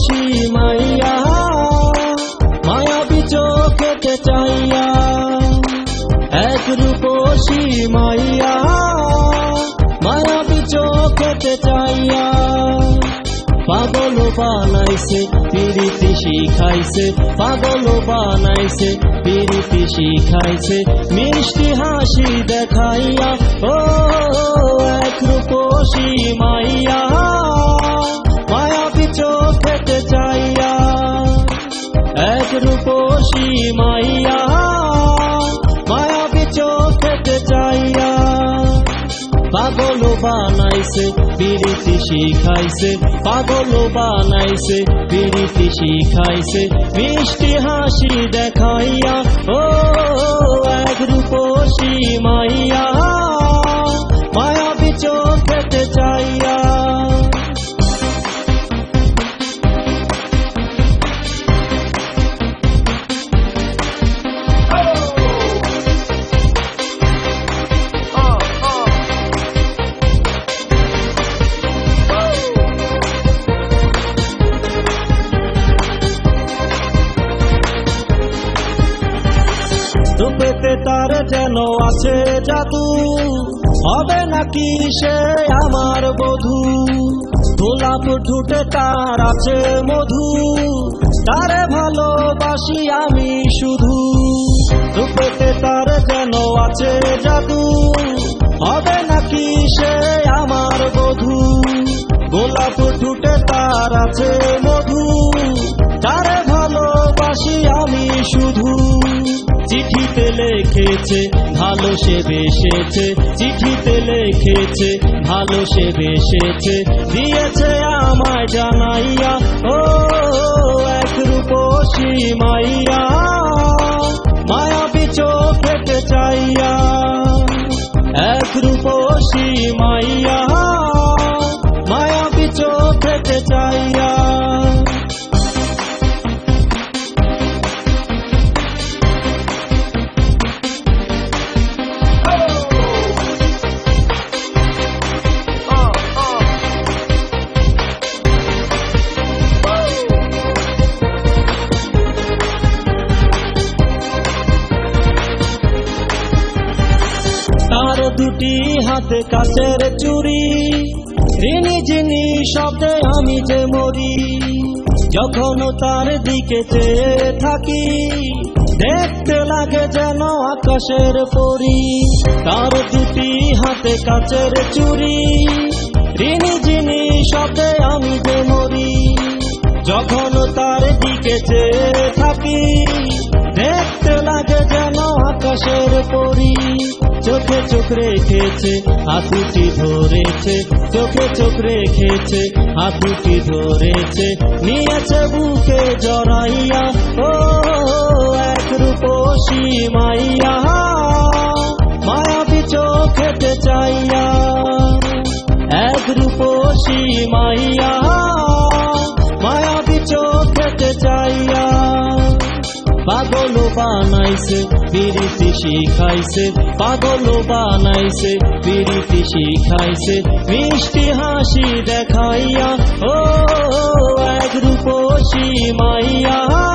হাসি মাইয়া মায়াবি চোখেতে চাইয়া। এক রূপসী মাইয়া মায়াবি চোখেতে চাইয়া। পাগল বানাইছে, পিরিতি শিখাইছে। পাগল বানাইছে, পিরিতি শিখাইছে। মিষ্টি হাসি দেখাইয়া, ও এক রূপসী মাইয়া। মাইয়া মায়াবী চোখেতে চাইয়া। পাগল বানাইছে, পিরিতি শিখাইছে পাগল বানাইছে, পিরিতি শিখাইছে, মিষ্টি হাসি দেখাইয়া। ও, এক রূপসী মাইয়া মায়াবী চোখেতে চাইয়া। যেন আছে জাদু। হবে নাকি সে আমার বধু? গোলাপ ঠুটে তার আছে মধু। তারে ভালোবাসি আমি শুধু। রূপেতে তার যেন আছে জাদু। হবে নাকি সে আমার বধু? গোলাপ ঠুটে তার আছে লিখেছে, ভালো সে বেসেছে, চিঠিতে লেখেছে, ভালো সে বেসেছে, দিয়েছে আমায় জানাইয়া, ও এক রূপসী মাইয়া, মায়াবী চোখেতে চাইয়া, এক রূপসী মাইয়া। দুটি হাতে কাছের চুরি। ঋণী যিনি শব্দে আমি যে মরি, যখন তার দিকে চেয়ে থাকি, দেখতে লাগে যেন আকাশের পরি। তার দুটি হাতে কাছের চুরি, ঋণী যিনি শব্দে আমি যে মরি, যখন তার দিকে চেয়ে থাকি, দেখতে লাগে যেন আকাশের পরি। চোখে চোখ রেখেছে হাতুটি ধরেছে। চোখে চোখ রেখেছে হাতুটি ধরেছে। নিয়েছে বুকে জড়াইয়া ও এক রূপসী মাইয়া। মায়াবী চোখেতে চাইয়া, এক রূপসী মাইয়া। খাইছে পিরিতি শিখাইছে পাগল বানাইছে পিরিতি শিখাইছে মিষ্টি হাসি দেখাইয়া ও এক রূপসী মাইয়া।